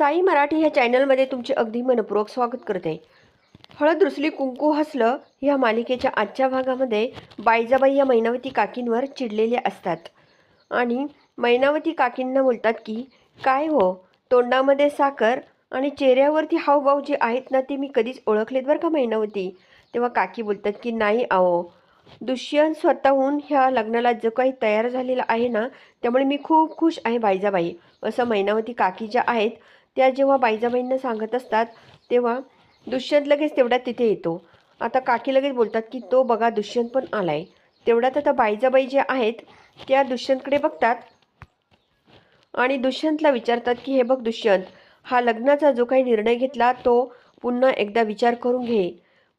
साई मराठी ह्या चॅनलमध्ये तुमचे अगदी मनपूर्वक स्वागत करते. हळद रुसली कुंकू हसलं ह्या मालिकेच्या आजच्या भागामध्ये बायजाबाई या मैनावती काकींवर चिडलेल्या असतात. आणि मैनावती काकींना बोलतात की काय हो तोंडामध्ये साखर आणि चेहऱ्यावरती हावभाव जे आहेत ना ते मी कधीच ओळखलेत बरं का मैनावती? तेव्हा काकी बोलतात की नाही आहो. दुष्यंत स्वतःहून ह्या लग्नाला जो काही तयार झालेला आहे ना त्यामुळे मी खूप खुश आहे बायजाबाई असं मैनावती काकी ज्या आहेत त्या जेव्हा बाईजाबाईंना सांगत असतात तेव्हा दुष्यंत लगेच तेवढ्यात तिथे येतो. आता काकी लगेच बोलतात की तो बघा दुष्यंत पण आला आहे तेवढ्यात आता बाईजाबाई ज्या आहेत त्या दुष्यंतकडे बघतात. आणि दुष्यंतला विचारतात की हे बघ दुष्यंत हा लग्नाचा जो काही निर्णय घेतला तो पुन्हा एकदा विचार करून घे.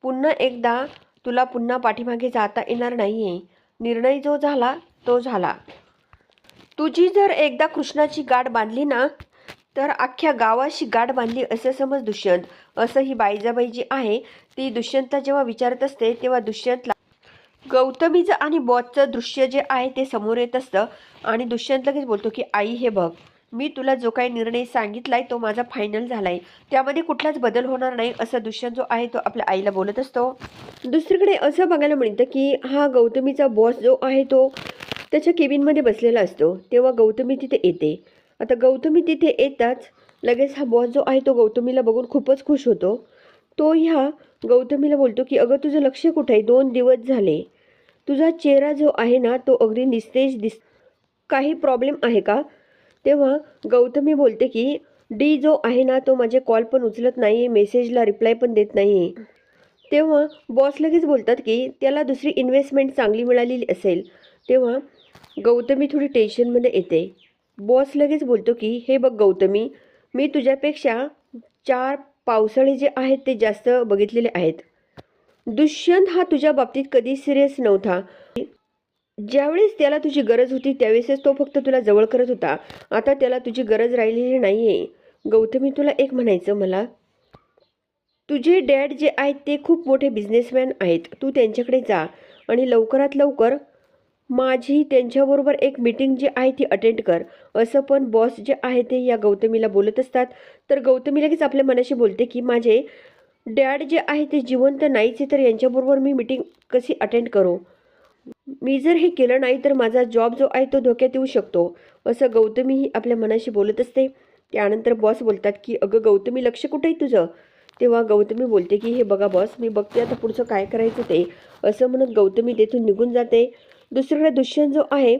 पुन्हा एकदा तुला पुन्हा पाठीमागे जाता येणार नाही आहे निर्णय जो झाला तो झाला. तुझी जर एकदा कृष्णाची गाठ बांधली ना तर अख्ख्या गावाशी गाठ बांधली असं समज दुष्यंत. असं ही बाईजाबाई जी आहे ती दुष्यंतला जेव्हा विचारत असते तेव्हा दुष्यंतला गौतमीचं आणि बॉसचं दृश्य जे आहे ते समोर येत असतं आणि दुष्यंत लगेच बोलतो की आई हे बघ मी तुला जो काही निर्णय सांगितलाय तो माझा फायनल झालाय. त्यामध्ये कुठलाच बदल होणार नाही असं दुष्यंत जो आहे तो आपल्या आईला बोलत असतो. दुसरीकडे असं बघायला मिळतं की हा गौतमीचा बॉस जो आहे तो त्याच्या केबिनमध्ये बसलेला असतो. तेव्हा गौतमी तिथे येते. आता गौतमी तिथे येताच लगेच हा बॉस जो आहे तो गौतमीला बघून खूपच खुश होतो. तो ह्या गौतमीला बोलतो की अगं तुझं लक्ष कुठं आहे? दोन दिवस झाले. तुझा चेहरा जो आहे ना तो अगदी निस्तेज दिस काही प्रॉब्लेम आहे का? तेव्हा गौतमी बोलते की डी जो आहे ना तो माझे कॉल पण उचलत नाही आहे मेसेजला रिप्लाय पण देत नाही आहे तेव्हा बॉस लगेच बोलतात की त्याला दुसरी इन्व्हेस्टमेंट चांगली मिळालेली असेल. तेव्हा गौतमी थोडी टेन्शनमध्ये येते. बॉस लगेच बोलतो की हे बघ गौतमी मी तुझ्यापेक्षा चार पावसाळे जे आहेत ते जास्त बघितलेले आहेत. दुष्यंत हा तुझ्या बाबतीत कधी सिरियस नव्हता. ज्यावेळेस त्याला तुझी गरज होती त्यावेळेसच तो फक्त तुला जवळ करत होता. आता त्याला तुझी गरज राहिलेली नाही आहे गौतमी तुला एक म्हणायचं मला तुझे डॅड जे आहेत ते खूप मोठे बिझनेसमॅन आहेत. तू त्यांच्याकडे जा आणि लवकरात लवकर माझी त्यांच्याबरोबर एक मीटिंग जी आहे ती अटेंड कर. असं पण बॉस जे आहे ते या गौतमीला बोलत असतात. तर गौतमी लगेच आपल्या मनाशी बोलते की माझे डॅड जे आहे ते जिवंत नाहीच आहे तर यांच्याबरोबर मी मीटिंग कशी अटेंड करू? मी जर हे केलं नाही तर माझा जॉब जो आहे तो धोक्यात येऊ शकतो. असं गौतमीही आपल्या मनाशी बोलत असते. त्यानंतर बॉस बोलतात की अगं गौतमी लक्ष कुठं आहे तुझं? तेव्हा गौतमी बोलते की हे बघा बॉस मी बघते आता पुढचं काय करायचं ते. असं म्हणत गौतमी तेथून निघून जाते. दुसरीकडे दुष्यंत जो आहे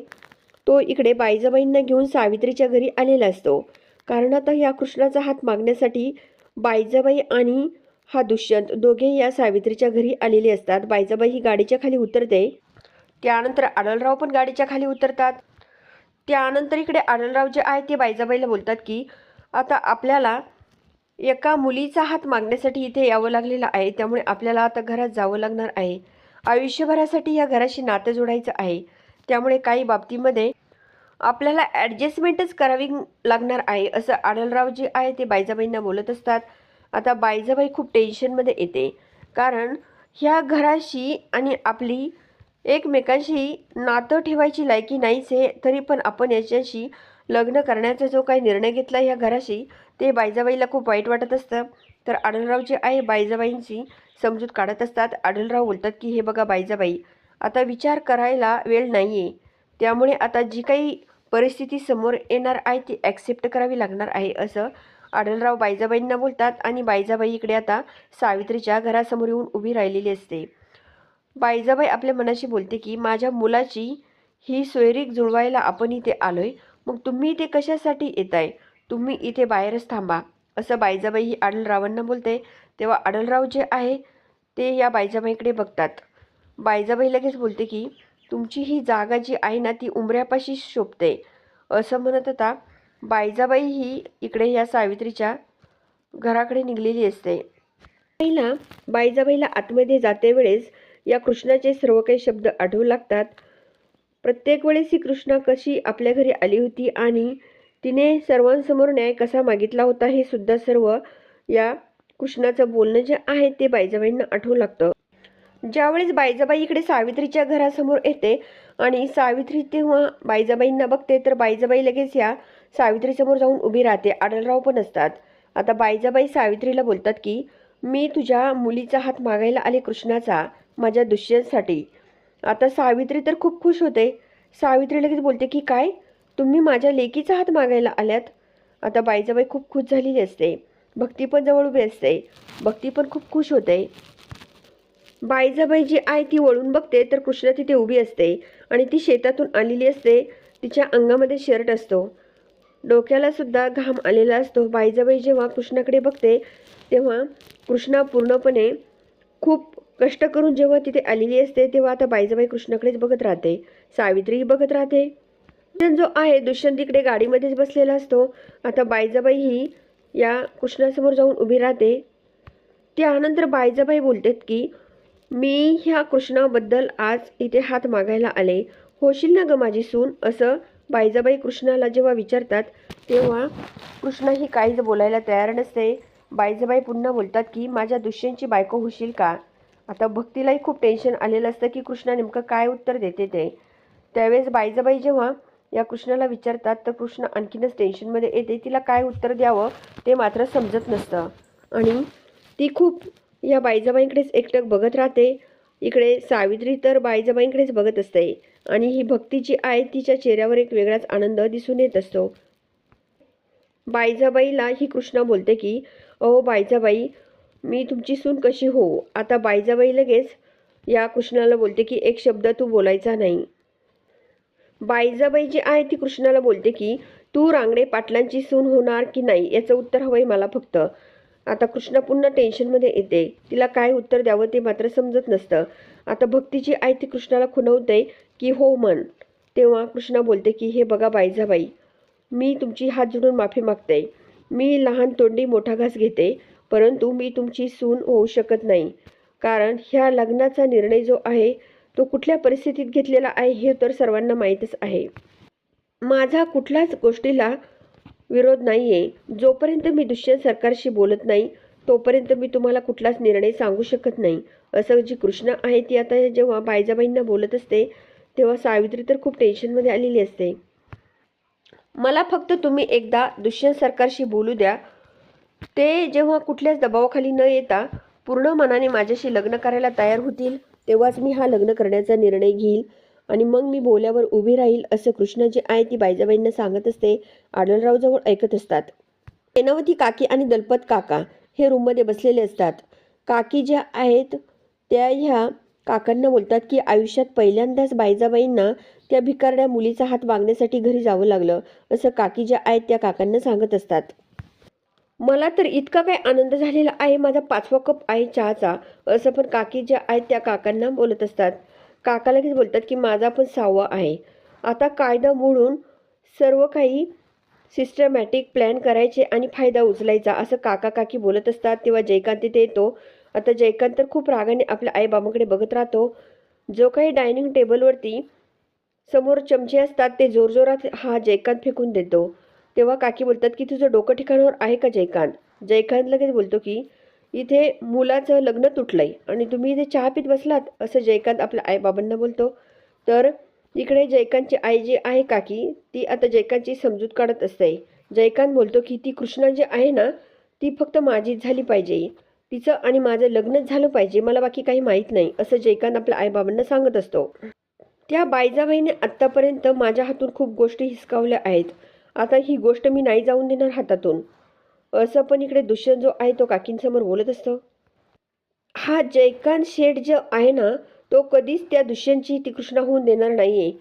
तो इकडे बायजाबाईंना घेऊन सावित्रीच्या घरी आलेला असतो. कारण आता या कृष्णाचा हात मागण्यासाठी बायजाबाई आणि हा दुष्यंत दोघे या सावित्रीच्या घरी आलेले असतात. बायजाबाई ही गाडीच्या खाली उतरते. त्यानंतर आडलराव पण गाडीच्या खाली उतरतात. त्यानंतर इकडे आडलराव जे आहे ते बायजाबाईला बोलतात की आता आपल्याला एका मुलीचा हात मागण्यासाठी इथे यावं लागलेलं आहे. त्यामुळे आपल्याला आता घरात जावं लागणार आहे. आयुष्यभरासाठी या घराशी नातं जोडायचं आहे. त्यामुळे काही बाबतीमध्ये आपल्याला ॲडजस्टमेंटच करावी लागणार आहे असं आडलराव जे आहे ते बायजाबाईंना बोलत असतात. आता बायजाबाई खूप टेन्शनमध्ये येते. कारण ह्या घराशी आणि आपली एकमेकांशी नातं ठेवायची लायकी नाहीच आहे. तरी पण आपण याच्याशी लग्न करण्याचा जो काही निर्णय घेतला ह्या घराशी ते बायजाबाईला खूप वाईट वाटत असतं. तर आढळराव जे आहे बायजाबाईंची समजूत काढत असतात. आढळराव बोलतात की हे बघा बायजाबाई आता विचार करायला वेळ नाही आहे त्यामुळे आता जी काही परिस्थिती समोर येणार आहे ती ॲक्सेप्ट करावी लागणार आहे असं आढळराव बायजाबाईंना बोलतात आणि बायजाबाई इकडे आता सावित्रीच्या घरासमोर येऊन उभी राहिलेली असते. बायजाबाई आपल्या मनाशी बोलते की माझ्या मुलाची ही सोयरीक जुळवायला आपण इथे आलोय. मग तुम्ही इथे कशासाठी येत आहे तुम्ही इथे बाहेरच थांबा असं बायजाबाई ही आढळरावांना बोलते. तेव्हा आढळराव जे आहे ते या बायजाबाईकडे बघतात. बायजाबाई लगेच बोलते की तुमची ही जागा जी आहे ना ती उमऱ्यापाशी शोभते. असं म्हणत होता. बायजाबाई ही इकडे या सावित्रीच्या घराकडे निघलेली असते. बाईला बायजाबाईला आतमध्ये जाते वेळेस या कृष्णाचे सर्व काही शब्द आढळू लागतात. प्रत्येक वेळेस ही कृष्णा कशी आपल्या घरी आली होती आणि तिने सर्वांसमोर न्याय कसा मागितला होता हे सुद्धा सर्व या कृष्णाचं बोलणं जे आहे ते बायजाबाईंना आठवू लागतं. ज्यावेळेस बायजाबाई इकडे सावित्रीच्या घरासमोर येते आणि सावित्री तेव्हा बायजाबाईंना बघते तर बायजाबाई लगेच या सावित्रीसमोर जाऊन उभी राहते. आडलराव पण असतात. आता बायजाबाई सावित्रीला बोलतात की मी तुझ्या मुलीचा हात मागायला आले कृष्णाचा माझ्या दुष्यंसाठी आता सावित्री तर खूप खुश होते. सावित्री लगेच बोलते की काय? तुम्ही माझ्या लेकीचा हात मागायला आल्यात? आता बाईजाबाई खूप खुश झालेली असते. भक्ती पण जवळ उभी असते. भक्ती पण खूप खुश होते. बाईजाबाई जी आहे ती वळून बघते तर कृष्णा तिथे उभी असते आणि ती शेतातून आलेली असते. तिच्या अंगामध्ये शर्ट असतो. डोक्याला सुद्धा घाम आलेला असतो. बाईजाबाई जेव्हा कृष्णाकडे बघते तेव्हा कृष्णा पूर्णपणे खूप कष्ट करून जेव्हा तिथे आलेली असते तेव्हा आता बाईजाबाई कृष्णाकडेच बघत राहते. सावित्रीही बघत राहते. जो आहे दुष्यंत तिकडे गाडीमध्येच बसलेला असतो. आता बाईजाबाई ही या कृष्णासमोर जाऊन उभी राहते. त्यानंतर बायजाबाई बोलतात की मी ह्या कृष्णाबद्दल आज इथे हात मागायला आले. होशील ना ग माझी सून? असं बायजाबाई कृष्णाला जेव्हा विचारतात तेव्हा कृष्ण ही काहीच बोलायला तयार नसते. बायजाबाई पुन्हा बोलतात की माझ्या दुष्यंची बायको होशील का? आता भक्तीलाही खूप टेन्शन आलेलं असतं की कृष्णा नेमकं काय उत्तर देते ते. त्यावेळेस बायजाबाई जेव्हा या कृष्णाला विचारतात तर कृष्ण आणखीनच टेन्शनमध्ये येते. तिला काय उत्तर द्यावं ते मात्र समजत नसतं. आणि ती खूप या बाईजाबाईंकडेच एकटक बघत राहते. इकडे सावित्री तर बाईजाबाईंकडेच बघत असते. आणि ही भक्ती जी आहे तिच्या चेहऱ्यावर एक वेगळाच आनंद दिसून येत असतो. बाईजाबाईला ही कृष्णा बोलते की अहो बाईजाबाई मी तुमची सून कशी हो आता बाईजाबाई लगेच या कृष्णाला बोलते की एक शब्द तू बोलायचा नाही. बाईजाबाई जी आहे ती कृष्णाला बोलते की तू रांगडे पाटलांची सून होणार की नाही याचं उत्तर हवंय मला फक्त. आता कृष्णा पुन्हा टेन्शनमध्ये येते. तिला काय उत्तर द्यावं ते मात्र समजत नसतं. आता भक्तीची आई ती कृष्णाला खुणवते की हो म्हण. तेव्हा कृष्णा बोलते की हे बघा बाईजाबाई मी तुमची हात जोडून माफी मागते. मी लहान तोंडी मोठा घास घेते परंतु मी तुमची सून होऊ शकत नाही. कारण ह्या लग्नाचा निर्णय जो आहे तो कुठल्या परिस्थितीत घेतलेला आहे हे तर सर्वांना माहीतच आहे. माझा कुठल्याच गोष्टीला विरोध नाही आहे जोपर्यंत मी दुष्यंत सरकारशी बोलत नाही तोपर्यंत मी तुम्हाला कुठलाच निर्णय सांगू शकत नाही. असं जी कृष्णा आहे ती आता जेव्हा बायजाबाईंना बोलत असते तेव्हा सावित्री तर खूप टेन्शनमध्ये आलेली असते. मला फक्त तुम्ही एकदा दुष्यंत सरकारशी बोलू द्या. ते जेव्हा कुठल्याच दबावाखाली न येता पूर्ण मनाने माझ्याशी लग्न करायला तयार होतील. तेव्हाच मी हा लग्न करण्याचा निर्णय घेईल आणि मग मी बोल्यावर उभी राहील असं कृष्ण जे आहे ती बायजाबाईंना सांगत असते. आडलरावजवळ ऐकत असतात. सेनावती काकी आणि दलपत काका हे रूममध्ये बसलेले असतात. काकी ज्या आहेत त्या ह्या काकांना बोलतात की आयुष्यात पहिल्यांदाच बायजाबाईंना त्या भिकारड्या मुलीचा हात मागण्यासाठी घरी जावं लागलं असं काकी ज्या आहेत त्या काकांना सांगत असतात. मला तर इतका काय आनंद झालेला आहे माझा पाचवा कप आहे चहाचा. असं पण काकी ज्या आहेत त्या काकांना बोलत असतात. काका लगेच बोलतात की माझा पण सहावा आहे. आता कायदा मोडून सर्व काही सिस्टमॅटिक प्लॅन करायचे आणि फायदा उचलायचा असं काका काकी बोलत असतात. तेव्हा जयकांत तिथे येतो. आता जयकांत तर खूप रागाने आपल्या आईबाबांकडे बघत राहतो. जो काही डायनिंग टेबलवरती समोर चमचे असतात ते जोरजोरात हा जयकांत फेकून देतो. तेव्हा काकी बोलतात की तुझं डोकं ठिकाणावर आहे का जयकांत? जयकांत लगेच बोलतो की इथे मुलाचं लग्न तुटलंय आणि तुम्ही इथे चहा पित बसलात? असं जयकांत आपल्या आईबाबांना बोलतो. तर इकडे जयकांतची आई जी आहे काकी ती आता जयकांतची समजूत काढत असते. जयकांत बोलतो की ती कृष्णा जी आहे ना ती फक्त माझीच झाली पाहिजे. तिचं आणि माझं लग्नच झालं पाहिजे मला बाकी काही माहीत नाही असं जयकांत आपल्या आईबाबांना सांगत असतो. त्या बायजाबाईने आत्तापर्यंत माझ्या हातून खूप गोष्टी हिसकावल्या आहेत. आता ही गोष्ट मी नाही जाऊन देणार हातातून. असं पण इकडे दुष्यंत जो आहे तो काकींसमोर बोलत असतो. हा जयकांत शेठ जो आहे ना तो कधीच त्या दुष्यंतची ती कृष्णा होऊन देणार नाही आहे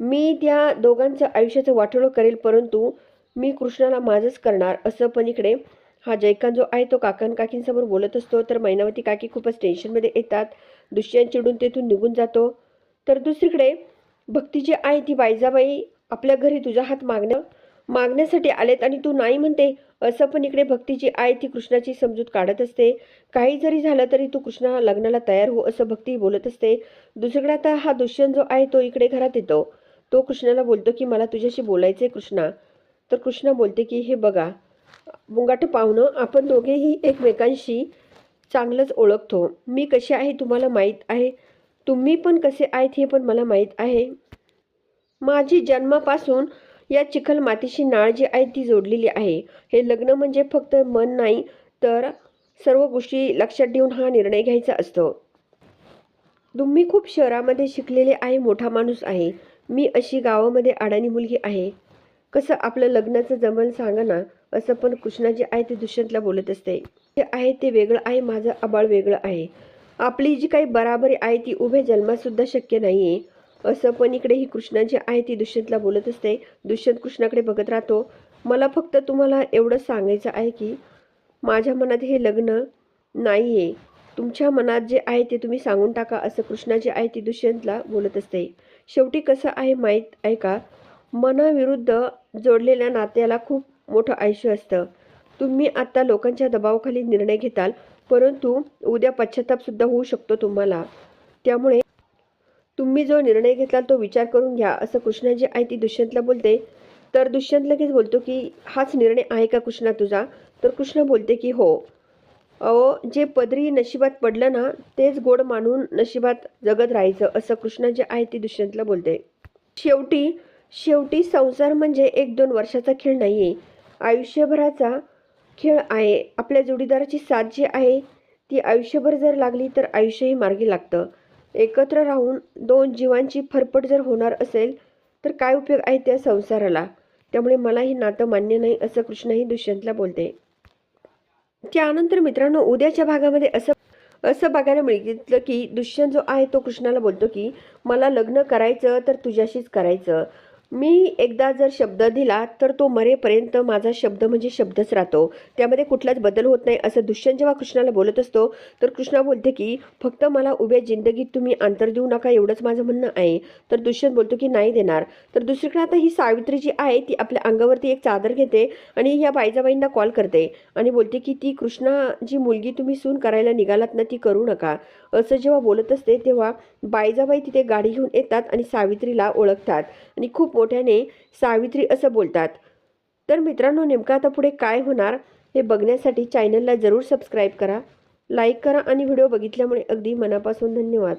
मी त्या दोघांचं आयुष्याचं वाटोळं करेल परंतु मी कृष्णाला माझंच करणार असं पण इकडे हा जयकांत जो आहे तो काकां काकींसमोर बोलत असतो. तर मैनावती काकी खूपच टेन्शनमध्ये येतात. दुष्यंत चिडून तेथून निघून जातो. तर दुसरीकडे भक्ती जी आहे ती बायजाबाई आपल्या घरी तुझा हात मागणं मागण्यासाठी आलेत आणि तू नाही म्हणते असं पण इकडे भक्तीची आई ती कृष्णाची समजूत काढत असते. काही जरी झालं तरी तू कृष्णा लग्नाला तयार हो असं भक्ती बोलत असते. दुसरीकडे आता हा दुष्यंत जो आहे तो इकडे घरात येतो. तो कृष्णाला बोलतो की मला तुझ्याशी बोलायचं आहे कृष्णा. तर कृष्णा बोलते की हे बघा मुंगाट पाहुणं आपण दोघेही एकमेकांशी चांगलंच ओळखतो. मी कशी आहे तुम्हाला माहीत आहे? तुम्ही पण कसे आहेत हे पण मला माहीत आहे. माझी जन्मापासून या चिखल मातीशी नाळ जी आहे ती जोडलेली आहे. हे लग्न म्हणजे फक्त मन नाही तर सर्व गोष्टी लक्षात ठेवून हा निर्णय घ्यायचा असतो. तुम्ही खूप शहरामध्ये शिकलेले आहे मोठा माणूस आहे. मी अशी गावामध्ये अडाणी मुलगी आहे. कसं आपलं लग्नाचं जमल सांगा ना असं पण कृष्णा जे आहे ते दुष्यंतला बोलत असते. जे आहे ते वेगळं आहे माझं आबाळ वेगळं आहे. आपली जी काही बराबरी आहे ती उभे जन्मातसुद्धा शक्य नाही आहे असं पण इकडे ही कृष्णा जी आहे ती दुष्यंतला बोलत असते. दुष्यंत कृष्णाकडे बघत राहतो. मला फक्त तुम्हाला एवढं सांगायचं आहे की माझ्या मनात हे लग्न नाही आहे तुमच्या मनात जे आहे ते तुम्ही सांगून टाका असं कृष्णा जे आहे ती दुष्यंतला बोलत असते. शेवटी कसं आहे माहीत आहे का? मनाविरुद्ध जोडलेल्या नात्याला खूप मोठं आयुष्य असतं. तुम्ही आत्ता लोकांच्या दबावाखाली निर्णय घेताल परंतु उद्या पश्चातापसुद्धा होऊ शकतो तुम्हाला. त्यामुळे तुम्ही जो निर्णय घेतला तो विचार करून घ्या असं कृष्णा जे आहे ती दुष्यंतला बोलते. तर दुष्यंत लगेच बोलतो की हाच निर्णय आहे का कृष्णा तुझा? तर कृष्ण बोलते की हो. अहो जे पदरी नशिबात पडलं ना तेच गोड मानून नशिबात जगत राहायचं असं कृष्णा जे आहे ती दुष्यंतला बोलते. शेवटी शेवटी संसार म्हणजे एक दोन वर्षाचा खेळ नाही आहे आयुष्यभराचा खेळ आहे. आपल्या जोडीदाराची साथ जी आहे ती आयुष्यभर जर लागली तर आयुष्यही मार्गी लागतं. एकत्र राहून दोन जीवांची फरफट जर होणार असेल तर काय उपयोग आहे त्या संसाराला? त्यामुळे मला ही नातं मान्य नाही असं कृष्णही दुष्यंतला बोलते. त्यानंतर मित्रांनो उद्याच्या भागामध्ये असं असं बघायला मिळतं की दुष्यंत जो आहे तो कृष्णाला बोलतो की मला लग्न करायचं तर तुझ्याशीच करायचं. मी एकदा जर शब्द दिला तर तो मरेपर्यंत माझा शब्द म्हणजे शब्दच राहतो. त्यामध्ये कुठलाच बदल होत नाही असं दुष्यंत जेव्हा कृष्णाला बोलत असतो तर कृष्णा बोलते की फक्त मला उभ्या जिंदगीत तुम्ही अंतर देऊ नका एवढंच माझं म्हणणं आहे. तर दुष्यंत बोलतो की नाही देणार. तर दुसरीकडे आता ही सावित्री जी आहे ती आपल्या अंगावरती एक चादर घेते आणि या बाईजाबाईंना कॉल करते आणि बोलते की ती कृष्णा जी मुलगी तुम्ही सून करायला निघालात ना ती करू नका. असं जेव्हा बोलत असते तेव्हा बाईजाबाई तिथे गाडी घेऊन येतात आणि सावित्रीला ओळखतात. आणि खूप मोठ्याने सावित्री असं बोलतात. तर मित्रांनो नेमकं आता पुढे काय होणार हे बघण्यासाठी चॅनलला जरूर सबस्क्राईब करा लाईक करा आणि व्हिडिओ बघितल्यामुळे अगदी मनापासून धन्यवाद.